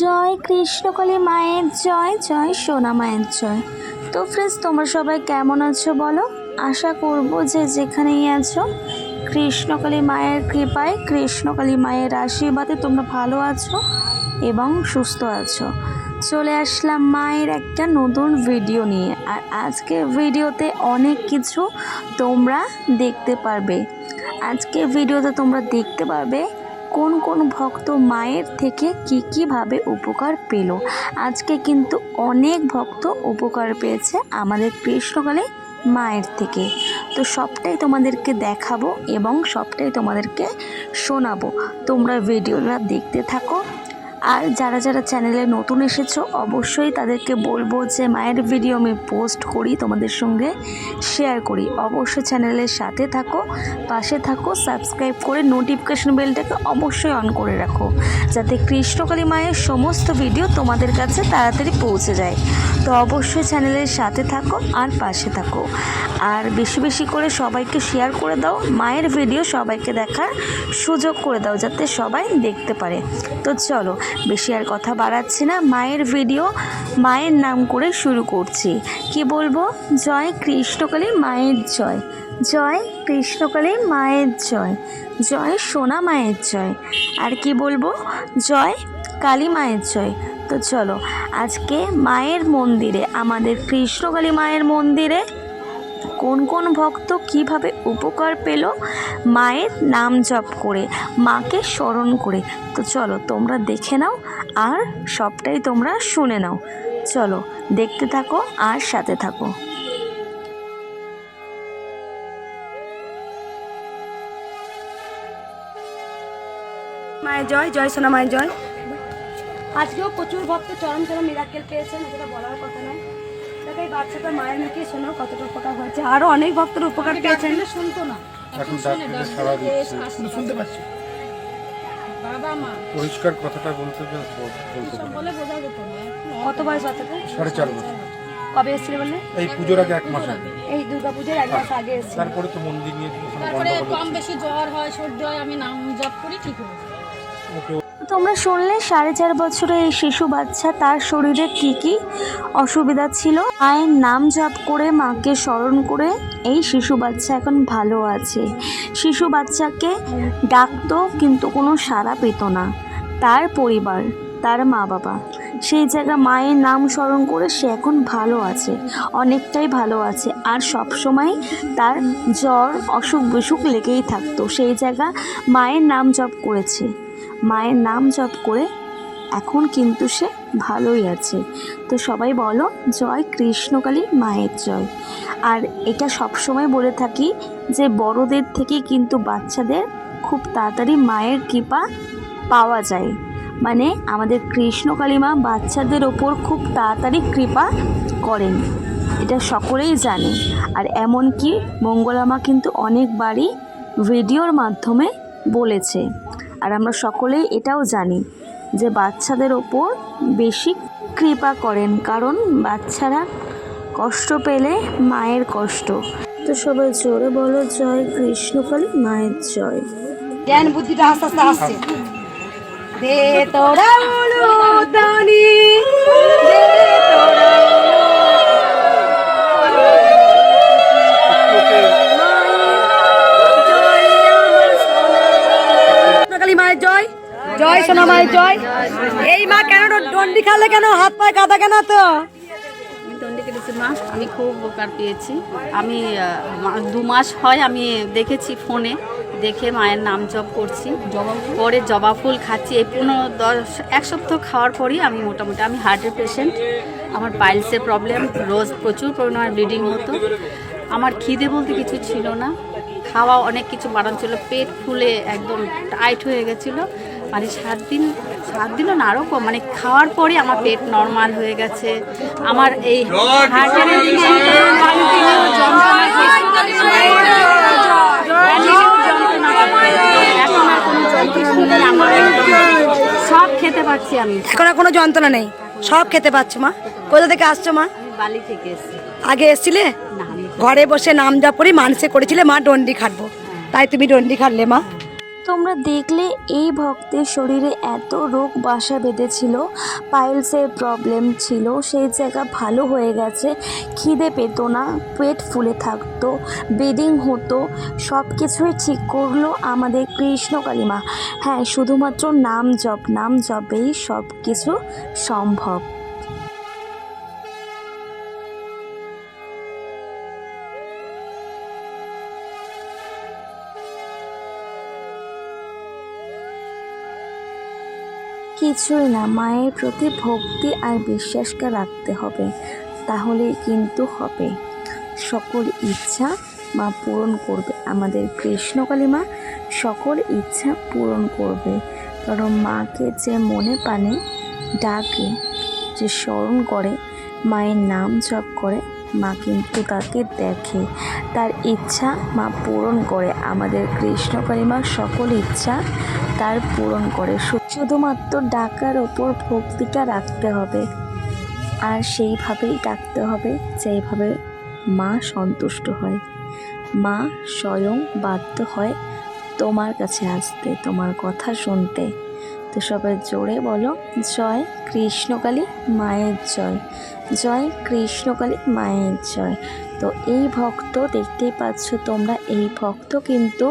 জয় কৃষ্ণকালী মায়ের জয় জয় সোনা মায়ের জয়। তো ফ্রেন্ডস তোমরা সবাই কেমন আছো বলো? আশা করব যে যেখানেই আছো, কৃষ্ণকালী মায়ের কৃপায়, কৃষ্ণকালী মায়ের আশীর্বাদে তোমরা ভালো আছো এবং সুস্থ আছো। চলে আসলাম মায়ের একটা নতুন ভিডিও নিয়ে। আর আজকের ভিডিওতে অনেক কিছু তোমরা দেখতে পারবে। আজকের ভিডিওতে তোমরা দেখতে পারবে কোন কোন ভক্ত মায়ের থেকে কী কীভাবে উপকার পেল? আজকে কিন্তু অনেক ভক্ত উপকার পেয়েছে আমাদের কৃষ্ণকালে মায়ের থেকে। তো সবটাই তোমাদেরকে দেখাবো এবং সবটাই তোমাদেরকে শোনাবো। তোমরা ভিডিওটা দেখতে থাকো। আর যারা যারা চ্যানেলে নতুন এসেছ, অবশ্যই তাদেরকে বলব যে মায়ের ভিডিও আমি পোস্ট করি, তোমাদের সঙ্গে শেয়ার করি। অবশ্যই চ্যানেলের সাথে থাকো, পাশে থাকো সাবস্ক্রাইব করে নোটিফিকেশন বেলটাকে অবশ্যই অন করে রাখো, যাতে কৃষ্ণকালী মায়ের সমস্ত ভিডিও তোমাদের কাছে তাড়াতাড়ি পৌঁছে যায়। তো অবশ্যই চ্যানেলের সাথে থাকো আর পাশে থাকো। আর বেশি বেশি করে সবাইকে শেয়ার করে দাও, মায়ের ভিডিও সবাইকে দেখার সুযোগ করে দাও, যাতে সবাই দেখতে পারে। তো চলো বেশি আর কথা বাড়াচ্ছি না। মায়ের ভিডিও মায়ের নাম করে শুরু করছি। কি বলব? জয় কৃষ্ণকালী মায়ের জয়। জয় কৃষ্ণকালী মায়ের জয়। জয় সোনা মায়ের জয়। আর কি বলব? জয় কালী মায়ের জয়। তো চলো, আজকে মায়ের মন্দিরে, আমাদের কৃষ্ণকালী মায়ের মন্দিরে কোন কোন ভক্ত কীভাবে উপকার পেল? মায়ের নাম জপ করে মাকে স্মরণ করে। তো চলো তোমরা দেখে নাও আর সবটাই তোমরা শুনে নাও। চলো দেখতে থাকো আর সাথে থাকো। মায়ের জয় জয় সোনা মায়ের জয়। আজকেও প্রচুর ভক্ত চরম চরম মিরাক্কেল পেয়েছেন যেটা বলার কথা নয়। এই বাচ্চাটা মায়ের মুখে শোনো কতটা উপকার হয়েছে। আরও অনেক ভক্তের উপকার পেয়েছেন। শুনতো না। এখন ডাক্তারের সারা দিচ্ছে। শুনতে পাচ্ছি। বাবা মা। পরিষ্কার কথাটা বলতে বলতে বলে বোঝা যেত না। কত বয়স বাচ্চাটা? সাড়ে চার বছর। কবে এসেছিল বললে? এই পুজোর আগে এক মাস আগে। এই দুর্গা পুজোর এক মাস আগে এসেছিল। তারপরে তো মন্দির নিয়ে তারপরে কম বেশি জ্বর হয় সর্দি হয় আমি নাম জপ করি ঠিক হয়ে যায়। ওকে তোমরা শুনলে, সাড়ে চার বছরের এই শিশু বাচ্চা, তার শরীরে কি কি অসুবিধা ছিল? মায়ের নাম জপ করে, মাকে স্মরণ করে, এই শিশু বাচ্চা এখন ভালো আছে। শিশু বাচ্চাকে ডাকতো, কিন্তু কোনো সাড়া পেত না। তার পরিবার, তার মা বাবা সেই জায়গা মায়ের নাম স্মরণ করে সে এখন ভালো আছে, অনেকটাই ভালো আছে। আর সব সময় তার জ্বর অসুখ বিসুখ লেগেই থাকতো। সেই জায়গা মায়ের নাম জপ করেছে। মায়ের নাম জপ করে এখন কিন্তু সে ভালোই আছে। তো সবাই বলো, জয় কৃষ্ণকালী মায়ের জয়। আর এটা সবসময় বলে থাকি যে, বড়দের থেকে কিন্তু বাচ্চাদের খুব তাড়াতাড়ি মায়ের কৃপা পাওয়া যায়। মানে আমাদের কৃষ্ণকালী মা বাচ্চাদের ওপর খুব তাড়াতাড়ি কৃপা করেন। এটা সকলেই জানে। আর এমনকি মঙ্গলামা কিন্তু অনেকবারই ভিডিওর মাধ্যমে বলেছে। আর আমরা সকলেই এটাও জানি যে বাচ্চাদের ওপর বেশি কৃপা করেন, কারণ বাচ্চারা কষ্ট পেলে মায়ের কষ্ট। তো সবাই জোরে বলো, জয় কৃষ্ণকালী মায়ের জয়। জ্ঞান বুদ্ধিটা আস্তে আস্তে আসছে। দে তোরা উলুদানি দে তোরা মায়ের জয়। জয় সোনা মায়ের জয়। এই মা কেন ডন্ডি খালে কেন? হাত পায়ে কাদা কেন তো দণ্ডি কেটেছি মা। আমি খুব উপকার পেয়েছি। আমি দু মাস হয় আমি দেখেছি ফোনে। দেখে মায়ের নাম জপ করছি। পরে জবা ফুল খাচ্ছি। এই পনেরো দশ এক সপ্তাহ খাওয়ার পরই আমি মোটামুটি আমি হার্টের পেশেন্ট। আমার পাইলসের প্রবলেম রোজ প্রচুর পরিমাণে ব্লিডিং হতো। আমার খিদে বলতে কিছু ছিল না। খাওয়া অনেক কিছু বাড়ান ছিল পেট ফুলে একদম টাইট হয়ে গেছিল মানে সাত দিন সাত দিনও না আরও মানে খাওয়ার পরে আমার পেট নর্মাল হয়ে গেছে আমার এই হার্টের সব খেতে পাচ্ছি আমি এখন আর কোনো যন্ত্রণা নেই সব খেতে পাচ্ছ মা কোথা থেকে আসছো মা বালি থেকে এসেছি আগে এসছিলে ঘরে বসে নাম জপ করি মানুষে করেছিলে, মা ডন্ডি খাটবো। তাই তুমি ডন্ডি খাটলে, মা। তোমরা দেখলে এই ভক্তের শরীরে এত রোগ বাসা বেঁধেছিল, পাইলসের প্রবলেম ছিল, সেই জায়গা ভালো হয়ে গেছে, খিদে পেত না, পেট ফুলে থাকতো বেডিং হতো সব কিছুই ঠিক করল আমাদের কৃষ্ণ কালিমা হ্যাঁ শুধুমাত্র নাম জপ, নাম জপেই সব কিছু সম্ভব। কিছুই না, মায়ের প্রতি ভক্তি আর বিশ্বাসকে রাখতে হবে তাহলে কিন্তু হবে। সকল ইচ্ছা মা পূরণ করবে, আমাদের কৃষ্ণকালী মা সকল ইচ্ছা পূরণ করবে। কারণ মাকে যে মনে পানে ডাকে, যে স্মরণ করে, মায়ের নাম জপ করে, মা কিন্তু তাকে দেখে। তার ইচ্ছা মা পূরণ করে, আমাদের কৃষ্ণকালী মা সকল ইচ্ছা তার পূরণ করে। শুধুমাত্র ডাকার ওপর ভক্তিটা রাখতে হবে। আর সেইভাবেই ডাকতে হবে যেইভাবে মা সন্তুষ্ট হয়। মা স্বয়ং বাধ্য হয় তোমার কাছে আসতে, তোমার কথা শুনতে। তো সবাই জোরে বলো, জয় কৃষ্ণকালী মায়ের জয়। জয় কৃষ্ণকালী মায়ের জয়। তো এই ভক্ত দেখতেই পাচ্ছ তোমরা, এই ভক্ত কিন্তু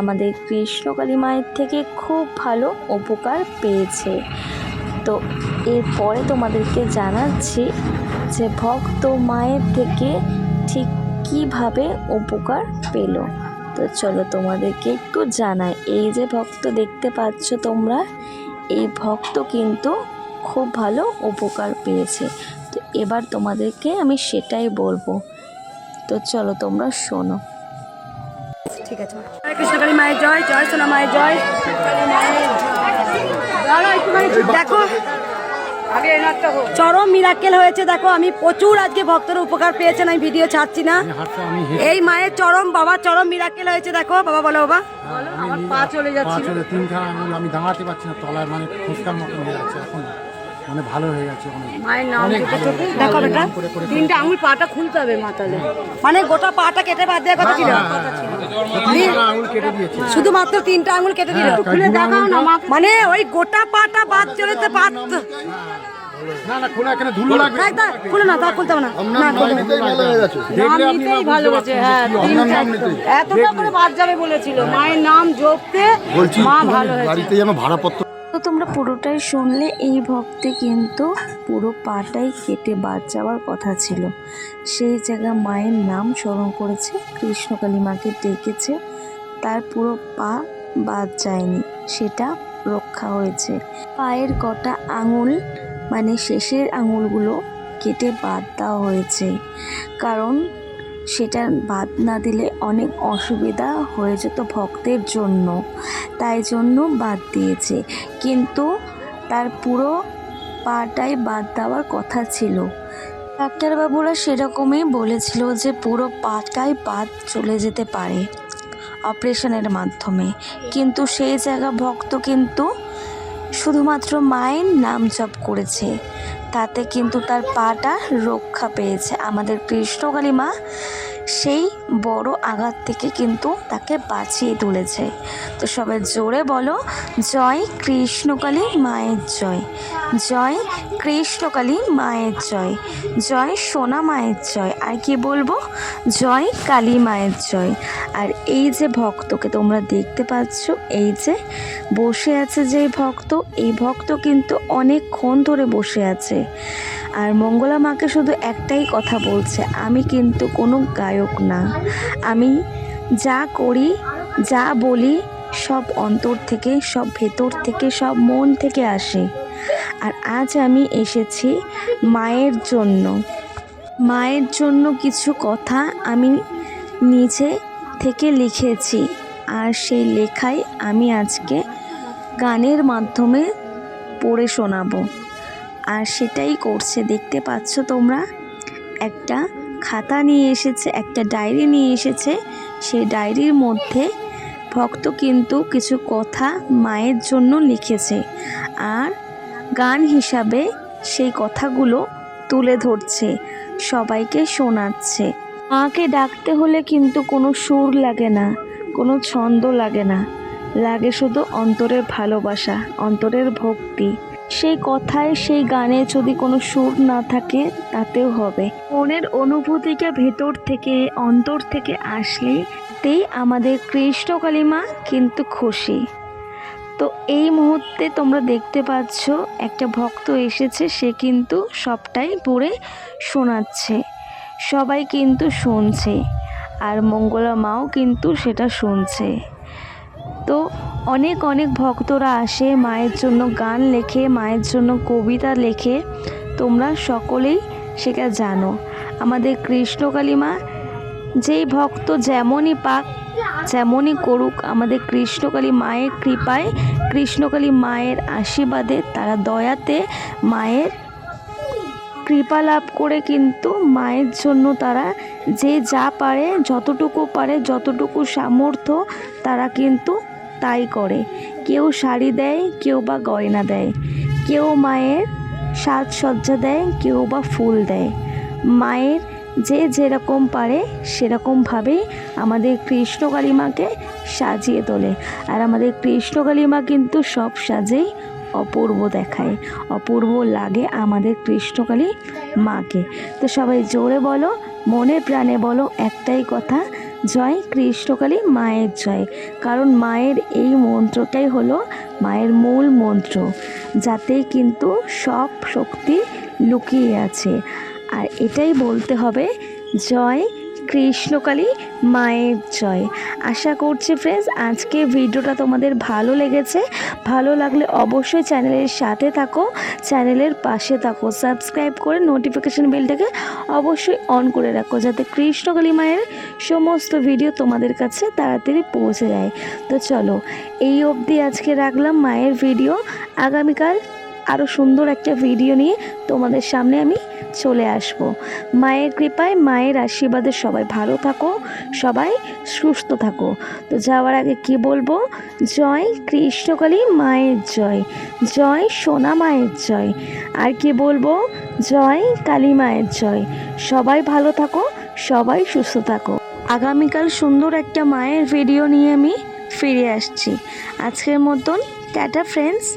আমাদের কৃষ্ণকালী মায়ের থেকে খুব ভালো উপকার পেয়েছে। তো এরপরে তোমাদেরকে জানাচ্ছি যে ভক্ত মায়ের থেকে ঠিক কীভাবে উপকার পেল। তো চলো তোমাদেরকে একটু জানাই, এই যে ভক্ত দেখতে পাচ্ছ তোমরা, এই ভক্ত কিন্তু খুব ভালো উপকার পেয়েছে। তো এবার তোমাদেরকে আমি সেটাই বলব। তো চলো তোমরা শোনো। ঠিক আছে। কৃষ্ণকালী মায়ের জয় জয় সোনা মায়ের জয়। দেখো চরম মিরাক্কেল হয়েছে। দেখো আমি প্রচুর আজকে ভক্তরা উপকার পেয়েছেন আমি ভিডিও ছাড়ছি না। এই মায়ের চরম বাবা চরম মিরাক্কেল হয়েছে। দেখো বাবা বলো বাবা। আমার পা চলে যাচ্ছে আমি দাঁড়াতে পারছি না তলায় মানে ফুসকার মতন হয়ে যাচ্ছে এখন। মানে ভালো হয়ে গেছে অনেক মায়ের নাম দেখো বেটা তিনটা আঙুল পাটা খুলতে হবে মাতালে মানে গোটা পাটা কেটে বাদ দেওয়ার কথা ছিল শুধুমাত্র তিনটা আঙুল কেটে দিল হ্যাঁ, খুলে দেখাও না মা মানে ওই গোটা পাটা বাদ চলেতে পারত না না খোলা এখানে ধুলো লাগবে না খুলে না তা খুলতে না না খুলতে হবে না। দেখলে আপনি নিতেই ভালো হয়েছে হ্যাঁ আপনার নাম নিতে এতটা করে বাদ যাবে বলেছিল মায়ের নাম জপতে মা ভালো হয়েছে বাড়িতে যেন ভাড়াপত্র তোমরা পুরোটাই শুনলে, এই ভক্তে কিন্তু পুরো পাটাই কেটে বাদ যাওয়ার কথা ছিল। সেই জায়গা মায়ের নাম স্মরণ করেছে কৃষ্ণকালী মাকে ডেকেছে, তার পুরো পা বাদ যায়নি, সেটা রক্ষা হয়েছে। পায়ের কটা আঙুল মানে শেষের আঙুলগুলো কেটে বাদ দেওয়া হয়েছে। কারণ সেটা বাদ না দিলে অনেক অসুবিধা হয়ে যেত ভক্তের জন্য। তাই জন্য বাদ দিয়েছে। কিন্তু তার পুরো পাটাই বাদ দেওয়ার কথা ছিল। ডাক্তারবাবুরা সেরকমই বলেছিল যে পুরো পাটাই বাদ চলে যেতে পারে অপারেশনের মাধ্যমে। কিন্তু সেই জায়গা ভক্ত কিন্তু শুধুমাত্র মায়ের নাম জপ করেছে। তাতে কিন্তু তার পাটা রক্ষা পেয়েছে। আমাদের কৃষ্ণকালী মা সেই বড় আঘাত থেকে কিন্তু তাকে বাঁচিয়ে তুলেছে। তো সবাই জোরে বলো, জয় কৃষ্ণকালী মায়ের জয়। জয় কৃষ্ণকালী মায়ের জয়। জয় সোনা মায়ের জয়। আর কি বলব? জয় কালী মায়ের জয়। আর এই যে ভক্তকে তোমরা দেখতে পাচ্ছ, এই যে বসে আছে যে ভক্ত, এই ভক্ত কিন্তু অনেকক্ষণ ধরে বসে আছে। আর মঙ্গলা মাকে শুধু একটাই কথা বলছে, আমি কিন্তু কোনো গায়ক না। আমি যা করি, যা বলি, সব অন্তর থেকে, সব ভেতর থেকে, সব মন থেকে আসে। আর আজ আমি এসেছি মায়ের জন্য। মায়ের জন্য কিছু কথা আমি নিজে থেকে লিখেছি, আর সেই লেখাই আমি আজকে গানের মাধ্যমে পড়ে শোনাবো। আর সেটাই করছে। দেখতে পাচ্ছ তোমরা? একটা খাতা নিয়ে এসেছে, একটা ডায়েরি নিয়ে এসেছে। সেই ডায়েরির মধ্যে ভক্ত কিন্তু কিছু কথা মায়ের জন্য লিখেছে আর গান হিসাবে সেই কথাগুলো তুলে ধরছে, সবাইকে শোনাচ্ছে। মাকে ডাকতে হলে কিন্তু কোনো সুর লাগে না, কোনো ছন্দ লাগে না। লাগে শুধু অন্তরের ভালোবাসা, অন্তরের ভক্তি। সেই কথায়, সেই গানে যদি কোনো সুর না থাকে, তাতেও হবে। মনের অনুভূতিকে ভেতর থেকে, অন্তর থেকে আসলে তেই আমাদের কৃষ্ণ কালিমা কিন্তু খুশি। তো এই মুহূর্তে তোমরা দেখতে পাচ্ছ, একটা ভক্ত এসেছে, সে কিন্তু সবটাই পড়ে শোনাচ্ছে। সবাই কিন্তু শুনছে, আর মঙ্গলা মাও কিন্তু সেটা শুনছে। তো অনেক অনেক ভক্তরা আসে মায়ের জন্য গান লেখে, মায়ের জন্য কবিতা লেখে। তোমরা সকলেই সেটা জানো। আমাদের কৃষ্ণকালী মা যেই ভক্ত যেমনই পাক, যেমনই করুক, আমাদের কৃষ্ণকালী মায়ের কৃপায় কৃষ্ণকালী মায়ের আশীর্বাদে তারা দয়াতে মায়ের কৃপা লাভ করে কিন্তু মায়ের জন্য তারা যে যা পারে, যতটুকু পারে, যতটুকু সামর্থ্য, তারা কিন্তু তাই করে। কেউ শাড়ি দেয়, কেউ বা গয়না দেয়। কেউ মায়ের সাজসজ্জা দেয়, কেউ বা ফুল দেয়। মায়ের যে যেরকম পারে সেরকমভাবেই আমাদের কৃষ্ণ কালিমাকে সাজিয়ে তোলে। আর আমাদের কৃষ্ণ কালিমা কিন্তু সব সাজেই অপূর্ব দেখায়। অপূর্ব লাগে আমাদের কৃষ্ণকালী মাকে। তো সবাই জোরে বলো, মনে প্রাণে বলো একটাই কথা জয় কৃষ্ণকালী মায়ের জয়। কারণ মায়ের এই মন্ত্রটাই হলো মায়ের মূল মন্ত্র, যাতে কিন্তু সব শক্তি লুকিয়ে আছে। আর এটাই বলতে হবে, জয় কৃষ্ণকালী মায়ের জয়। আশা করছি ফ্রেন্ডস আজকে ভিডিওটা তোমাদের ভালো লেগেছে। ভালো লাগলে অবশ্যই চ্যানেলের সাথে থাকো চ্যানেলের পাশে থাকো। সাবস্ক্রাইব করে নোটিফিকেশান বেলটাকে অবশ্যই অন করে রাখো, যাতে কৃষ্ণকালী মায়ের সমস্ত ভিডিও তোমাদের কাছে তাড়াতাড়ি পৌঁছে যায়। তো চলো, এই অবধি আজকে রাখলাম মায়ের ভিডিও আগামীকাল আরও সুন্দর একটা ভিডিও নিয়ে তোমাদের সামনে আমি চলে আসব। মায়ের কৃপায়, মায়ের আশীর্বাদে সবাই ভালো থাকো, সবাই সুস্থ থাকো। তো যাওয়ার আগে কি বলব? জয় কৃষ্ণকালী মায়ের জয় জয় সোনা মায়ের জয়। আর কি বলব? জয় কালী মায়ের জয়। সবাই ভালো থাকো, সবাই সুস্থ থাকো। আগামীকাল সুন্দর একটা মায়ের ভিডিও নিয়ে আমি ফিরে আসছি। আজকের মতন, টাটা ফ্রেন্ডস